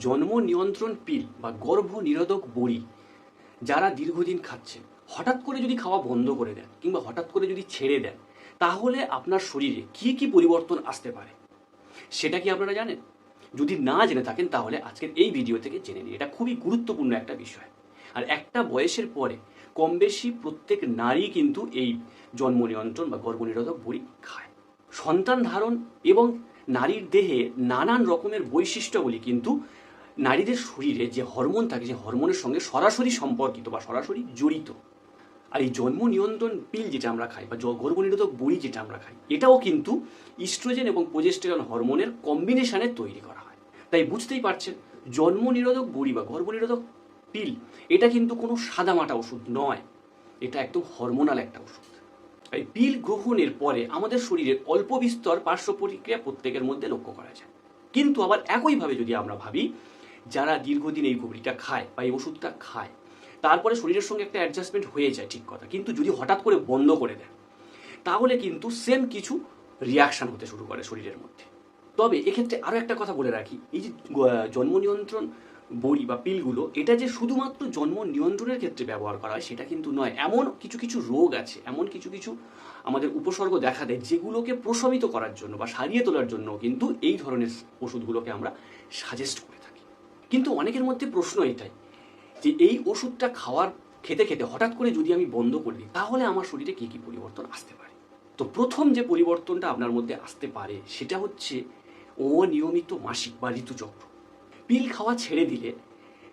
জন্ম নিয়ন্ত্রণ পিল বা গর্ভ নিরোধক বড়ি যারা দীর্ঘদিন খাচ্ছেন হঠাৎ করে যদি খাওয়া বন্ধ করে দেন কিংবা হঠাৎ করে যদি ছেড়ে দেন, তাহলে আপনার শরীরে কি কি পরিবর্তন আসতে পারে? সেটা কি আপনারা জানেন? যদি না জেনে থাকেন, তাহলে আজকের এই ভিডিও থেকে জেনে নিন। এটা খুবই গুরুত্বপূর্ণ একটা বিষয়। আর একটা বয়সের পরে কম বেশি প্রত্যেক নারী কিন্তু এই জন্ম নিয়ন্ত্রণ বা গর্ভনিরোধক বড়ি খায়। সন্তান ধারণ এবং নারীর দেহে নানান রকমের বৈশিষ্ট্যগুলি কিন্তু নারীদের শরীরে যে হরমোন থাকে, যে হরমোনের সঙ্গে সরাসরি সম্পর্কিত বা সরাসরি জড়িত। আর এই জন্ম নিয়ন্ত্রণ পিল যেটা আমরা খাই বা গর্ভনিরোধক বড়ি যেটা আমরা খাই, এটাও কিন্তু ইস্ট্রোজেন এবং প্রোজেস্টেরন হরমোনের কম্বিনেশনে তৈরি করা হয়। তাই বুঝতেই পারছেন, জন্ম নিরোধক বড়ি বা গর্ভনিরোধক পিল এটা কিন্তু কোনো সাদামাটা ওষুধ নয়। এটা একদম হরমোনাল একটা ওষুধ। এই পিল গ্রহণের পরে আমাদের শরীরের অল্প বিস্তর পার্শ্ব প্রতিক্রিয়া প্রত্যেকের মধ্যে লক্ষ্য করা যায়। কিন্তু আবার একইভাবে যদি আমরা ভাবি যারা দীর্ঘদিন এই গুবরিটা খায় বা এই ওষুধটা খায়, তারপরে শরীরের সঙ্গে একটা অ্যাডজাস্টমেন্ট হয়ে যায় ঠিক কথা। কিন্তু যদি হঠাৎ করে বন্ধ করে দেয়, তাহলে কিন্তু সেম কিছু রিয়াকশান হতে শুরু করে শরীরের মধ্যে। তবে এক্ষেত্রে আরও একটা কথা বলে রাখি। এই যে জন্ম নিয়ন্ত্রণ বড়ি বা পিলগুলো, এটা যে শুধুমাত্র জন্ম নিয়ন্ত্রণের ক্ষেত্রে ব্যবহার করা হয়, সেটা কিন্তু নয়। এমন কিছু কিছু রোগ আছে, এমন কিছু কিছু আমাদের উপসর্গ দেখা দেয়, যেগুলোকে প্রশমিত করার জন্য বা সারিয়ে তোলার জন্য কিন্তু এই ধরনের ওষুধগুলোকে আমরা সাজেস্ট করে। কিন্তু অনেকের মধ্যে প্রশ্ন এটাই যে এই ওষুধটা খাওয়ার খেতে খেতে হঠাৎ করে যদি আমি বন্ধ করে দিই, তাহলে আমার শরীরে কি কি পরিবর্তন আসতে পারে? তো প্রথম যে পরিবর্তনটা আপনার মধ্যে আসতে পারে, সেটা হচ্ছে অনিয়মিত মাসিক বা ঋতুচক্র। পিল খাওয়া ছেড়ে দিলে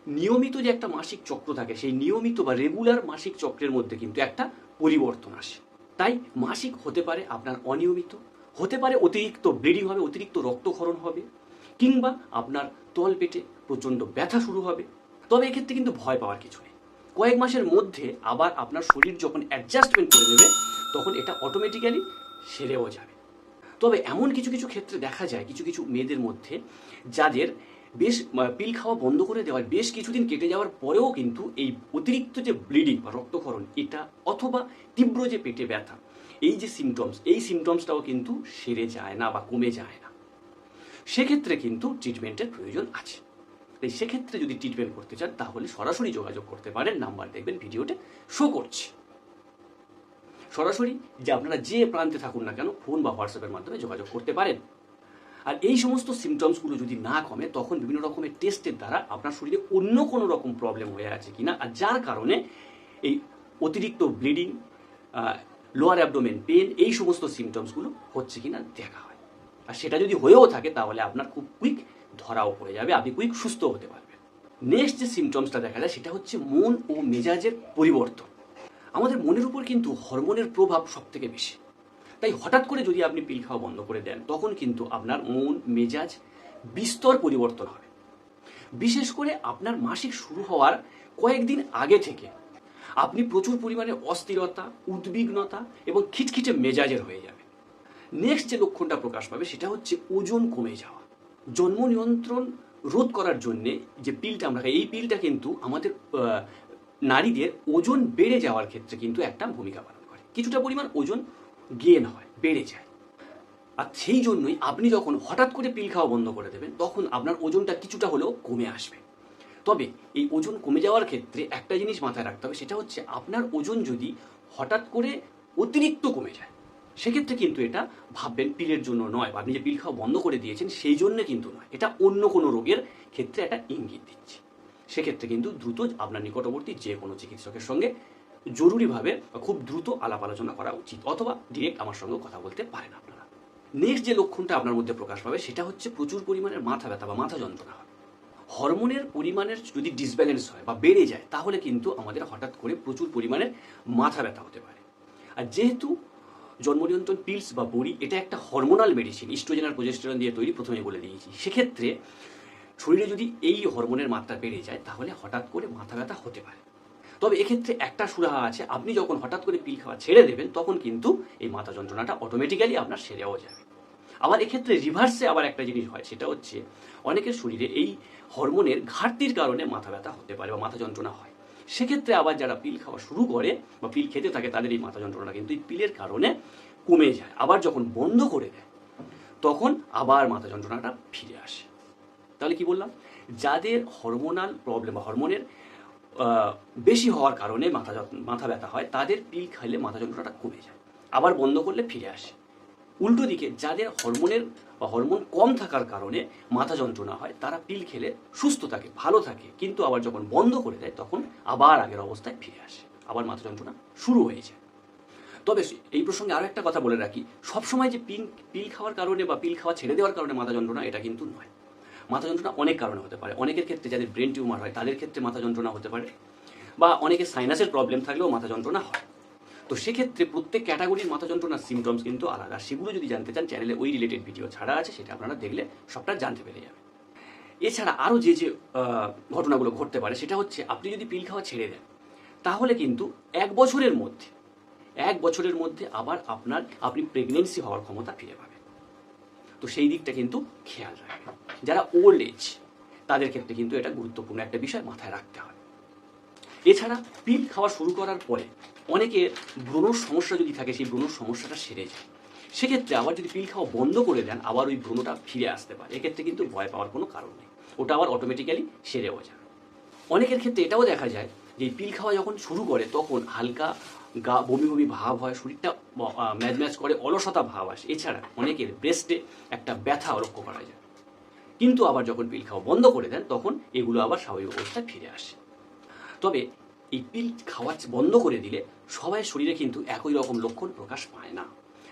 নিয়মিত যে একটা মাসিক চক্র থাকে, সেই নিয়মিত বা রেগুলার মাসিক চক্রের মধ্যে কিন্তু একটা পরিবর্তন আসে। তাই মাসিক হতে পারে আপনার অনিয়মিত, হতে পারে অতিরিক্ত ব্লিডিং হবে, অতিরিক্ত রক্তক্ষরণ হবে কিংবা আপনার তল পেটে প্রচণ্ড ব্যথা শুরু হবে। তবে এক্ষেত্রে কিন্তু ভয় পাওয়ার কিছু নেই। কয়েক মাসের মধ্যে আবার আপনার শরীর যখন অ্যাডজাস্টমেন্ট করে নেবে, তখন এটা অটোমেটিক্যালি সেরেও যাবে। তবে এমন কিছু কিছু ক্ষেত্রে দেখা যায়, কিছু কিছু মেয়েদের মধ্যে যাদের বেশ পিল খাওয়া বন্ধ করে দেওয়ার বেশ কিছুদিন কেটে যাওয়ার পরেও কিন্তু এই অতিরিক্ত যে ব্লিডিং বা রক্তক্ষরণ, এটা অথবা তীব্র যে পেটে ব্যথা, এই যে সিমটমস এই সিমটমসটাও কিন্তু সেরে যায় না বা কমে যায় না। সেক্ষেত্রে কিন্তু ট্রিটমেন্টের প্রয়োজন আছে। তাই সেক্ষেত্রে যদি ট্রিটমেন্ট করতে চান, তাহলে সরাসরি যোগাযোগ করতে পারেন, নাম্বার দেখবেন, ভিডিওতে শো করছে। সরাসরি যে আপনারা যে প্রান্তে থাকুন না কেন ফোন বা হোয়াটসঅ্যাপের মাধ্যমে যোগাযোগ করতে পারেন। আর এই সমস্ত সিমটমসগুলো যদি না কমে, তখন বিভিন্ন রকমের টেস্টের দ্বারা আপনার শরীরে অন্য কোনো রকম প্রবলেম হয়ে আছে কিনা, আর যার কারণে এই অতিরিক্ত ব্লিডিং লোয়ার অ্যাবডোমেন পেন এই সমস্ত সিমটমসগুলো হচ্ছে কিনা দেখা হয়। আর সেটা যদি হয়েও থাকে, তাহলে আপনার খুব কুইক ধরাও পড়ে যাবে, আপনি কুইক সুস্থ হতে পারবেন। নেক্সট যে সিমটমসটা দেখা যায়, সেটা হচ্ছে মন ও মেজাজের পরিবর্তন। আমাদের মনের উপর কিন্তু হরমোনের প্রভাব সব থেকে বেশি। তাই হঠাৎ করে যদি আপনি পিল খাওয়া বন্ধ করে দেন, তখন কিন্তু আপনার মন, মেজাজ বিস্তর পরিবর্তন হবে। বিশেষ করে আপনার মাসিক শুরু হওয়ার কয়েকদিন আগে থেকে আপনি প্রচুর পরিমাণে অস্থিরতা, উদ্বিগ্নতা এবং খিটখিটে মেজাজের হয়ে যাবে নেক্সট যে লক্ষণটা প্রকাশ পাবে সেটা হচ্ছে ওজন কমে যাওয়া। জন্ম নিয়ন্ত্রণ রোধ করার জন্যে যে পিলটা আমরা খাই, এই পিলটা কিন্তু আমাদের নারীদের ওজন বেড়ে যাওয়ার ক্ষেত্রে কিন্তু একটা ভূমিকা পালন করে। কিছুটা পরিমাণ ওজন গেন হয়, বেড়ে যায়। আর সেই জন্যই আপনি যখন হঠাৎ করে পিল খাওয়া বন্ধ করে দেবেন, তখন আপনার ওজনটা কিছুটা হলেও কমে আসবে। তবে এই ওজন কমে যাওয়ার ক্ষেত্রে একটা জিনিস মাথায় রাখতে হবে, সেটা হচ্ছে আপনার ওজন যদি হঠাৎ করে অতিরিক্ত কমে যায় সেক্ষেত্রে কিন্তু এটা ভাববেন পিলের জন্য নয় বা আপনি যে পিল খাওয়া বন্ধ করে দিয়েছেন সেই জন্য কিন্তু নয়। এটা অন্য কোনো রোগের ক্ষেত্রে একটা ইঙ্গিত দিচ্ছে। সেক্ষেত্রে কিন্তু দ্রুত আপনার নিকটবর্তী যে কোনো চিকিৎসকের সঙ্গে জরুরিভাবে খুব দ্রুত আলাপ আলোচনা করা উচিত, অথবা ডিরেক্ট আমার সঙ্গে কথা বলতে পারেন আপনারা। নেক্সট যে লক্ষণটা আপনার মধ্যে প্রকাশ পাবে সেটা হচ্ছে প্রচুর পরিমাণের মাথা ব্যথা বা মাথা যন্ত্রণা হবে হরমোনের পরিমাণের যদি ডিসব্যালেন্স হয় বা বেড়ে যায়, তাহলে কিন্তু আমাদের হঠাৎ করে প্রচুর পরিমাণে মাথা ব্যথা হতে পারে। আর যেহেতু জন্ম নিয়ন্ত্রণ পিলস বা বড়ি, এটা একটা হরমোনাল মেডিসিন ইস্ট্রোজেন আর প্রজেস্টেরন দিয়ে তৈরি প্রথমে বলে দিয়েছি। সেক্ষেত্রে শরীরে যদি এই হরমোনের মাত্রা বেড়ে যায়, তাহলে হঠাৎ করে মাথা ব্যথা হতে পারে। তবে এক্ষেত্রে একটা সুরাহা আছে, আপনি যখন হঠাৎ করে পিল খাওয়া ছেড়ে দেবেন, তখন কিন্তু এই মাথা যন্ত্রণাটা অটোমেটিক্যালি আপনার সেরেও যাবে। আবার এক্ষেত্রে রিভার্সে আবার একটা জিনিস হয়, সেটা হচ্ছে অনেকের শরীরে এই হরমোনের ঘাটতির কারণে মাথা ব্যথা হতে পারে বা মাথা যন্ত্রণা হয়। সেক্ষেত্রে আবার যারা পিল খাওয়া শুরু করে বা পিল খেতে থাকে, তাদের এই মাথা যন্ত্রণা কিন্তু এই পিলের কারণে কমে যায়। আবার যখন বন্ধ করে দেয়, তখন আবার মাথা যন্ত্রণাটা ফিরে আসে। তাহলে কি বললাম? যাদের হরমোনাল প্রবলেম বা হরমোনের বেশি হওয়ার কারণে মাথা মাথা ব্যথা হয়, তাদের পিল খাইলে মাথা যন্ত্রণাটা কমে যায়। আবার বন্ধ করলে ফিরে আসে। উল্টো দিকে যাদের হরমোনের বা হরমোন কম থাকার কারণে মাথা যন্ত্রণা হয়, তারা পিল খেলে সুস্থ থাকে, ভালো থাকে, কিন্তু আবার যখন বন্ধ করে দেয়, তখন আবার আগের অবস্থায় ফিরে আসে, আবার মাথা যন্ত্রণা শুরু হয়ে যায়। তবে এই প্রসঙ্গে আরও একটা কথা বলে রাখি, সবসময় যে পিল পিল খাওয়ার কারণে বা পিল খাওয়া ছেড়ে দেওয়ার কারণে মাথা যন্ত্রণা, এটা কিন্তু নয়। মাথা যন্ত্রণা অনেক কারণে হতে পারে, অনেকের ক্ষেত্রে যাদের ব্রেন টিউমার হয়, তাদের ক্ষেত্রে মাথা যন্ত্রণা হতে পারে, বা অনেকের সাইনাসের প্রবলেম থাকলেও মাথা যন্ত্রণা হয়। তো সেক্ষেত্রে প্রত্যেক ক্যাটাগরির মাথা যন্ত্রণার সিমটমস কিন্তু আলাদা। সেগুলো যদি জানতে চান চ্যানেলে ওই রিলেটেড ভিডিও ছাড়া আছে, সেটা আপনারা দেখলে সবটা জানতে পেরে যাবেন। এছাড়া আরও যে যে ঘটনাগুলো ঘটতে পারে, সেটা হচ্ছে আপনি যদি পিল খাওয়া ছেড়ে দেন, তাহলে কিন্তু এক বছরের মধ্যে, এক বছরের মধ্যে আবার আপনার, আপনি প্রেগনেন্সি হওয়ার ক্ষমতা ফিরে পাবেন। তো সেই দিকটা কিন্তু খেয়াল রাখবেন। যারা ওল্ড এজ তাদের ক্ষেত্রে কিন্তু এটা গুরুত্বপূর্ণ একটা বিষয় মাথায় রাখতে হয় এছাড়া পিল খাওয়া শুরু করার পরে অনেকের ব্রণর সমস্যা যদি থাকে, সেই ব্রণর সমস্যাটা সেরে যায়। সেক্ষেত্রে আবার যদি পিল খাওয়া বন্ধ করে দেন, আবার ওই ব্রণটা ফিরে আসতে পারে। এক্ষেত্রে কিন্তু ভয় পাওয়ার কোনো কারণ নেই। ওটা আবার অটোমেটিক্যালি সেরেও যায়। অনেকের ক্ষেত্রে এটাও দেখা যায় যে পিল খাওয়া যখন শুরু করে, তখন হালকা গা বমি বমি ভাব হয়, শরীরটা ম্যাজ ম্যাচ করে, অলসতা ভাব আসে। এছাড়া অনেকের ব্রেস্টে একটা ব্যথা লক্ষ্য করা যায়। কিন্তু আবার যখন পিল খাওয়া বন্ধ করে দেন, তখন এগুলো আবার স্বাভাবিক অবস্থায় ফিরে আসে। তবে এই পিল খাওয়া বন্ধ করে দিলে সবাই শরীরে কিন্তু একই রকম লক্ষণ প্রকাশ পায় না।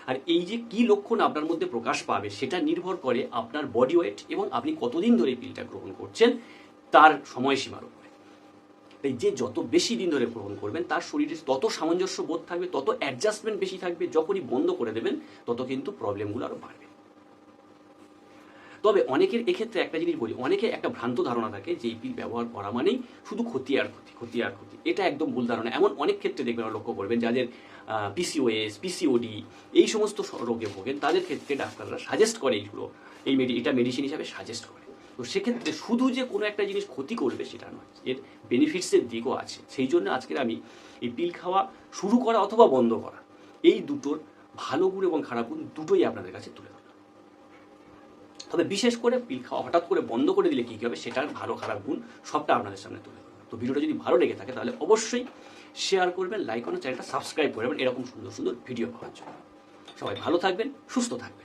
আর এই যে কি লক্ষণ আপনার মধ্যে প্রকাশ পাবে সেটা নির্ভর করে আপনার বডি ওয়েট এবং আপনি কতদিন ধরে পিলটা গ্রহণ করছেন তার সময়সীমার উপরে। তাই যে যত বেশি দিন ধরে গ্রহণ করবেন, তার শরীরে তত সামঞ্জস্য বোধ থাকবে, তত অ্যাডজাস্টমেন্ট বেশি থাকবে, যখনই বন্ধ করে দেবেন, তত কিন্তু প্রবলেমগুলো আরও বাড়বে। তবে অনেকের এক্ষেত্রে একটা জিনিস বলি, অনেকে একটা ভ্রান্ত ধারণা থাকে যে এই পিল ব্যবহার করা মানেই শুধু ক্ষতি আর ক্ষতি ক্ষতি আর ক্ষতি। এটা একদম ভুল ধারণা। এমন অনেক ক্ষেত্রে দেখবেন লক্ষ্য করবেন যাদের পিসিওএস পিসিওডি এই সমস্ত রোগে ভোগেন, তাদের ক্ষেত্রে ডাক্তাররা সাজেস্ট করে এইগুলো। এই মেডি এটা মেডিসিন হিসাবে সাজেস্ট করে। তো সেক্ষেত্রে শুধু যে কোনো একটা জিনিস ক্ষতি করবে সেটা নয়, এর বেনিফিটসের দিকও আছে। সেই জন্য আজকের আমি এই পিল খাওয়া শুরু করা অথবা বন্ধ করা, এই দুটোর ভালো গুণ এবং খারাপ গুণ দুটোই আপনাদের কাছে তুলে ধরলাম তবে বিশেষ করে পিল খাওয়া হঠাৎ করে বন্ধ করে দিলে কী কী হবে? সেটার ভালো খারাপ গুণ সবটা আপনাদের সামনে তুলে তো ভিডিওটা যদি ভালো লেগে থাকে তাহলে অবশ্যই শেয়ার করবেন লাইক করবেন, চ্যানেলটা সাবস্ক্রাইব করবেন এরকম সুন্দর সুন্দর ভিডিও পাওয়ার জন্য। সবাই ভালো থাকবেন, সুস্থ থাকবেন।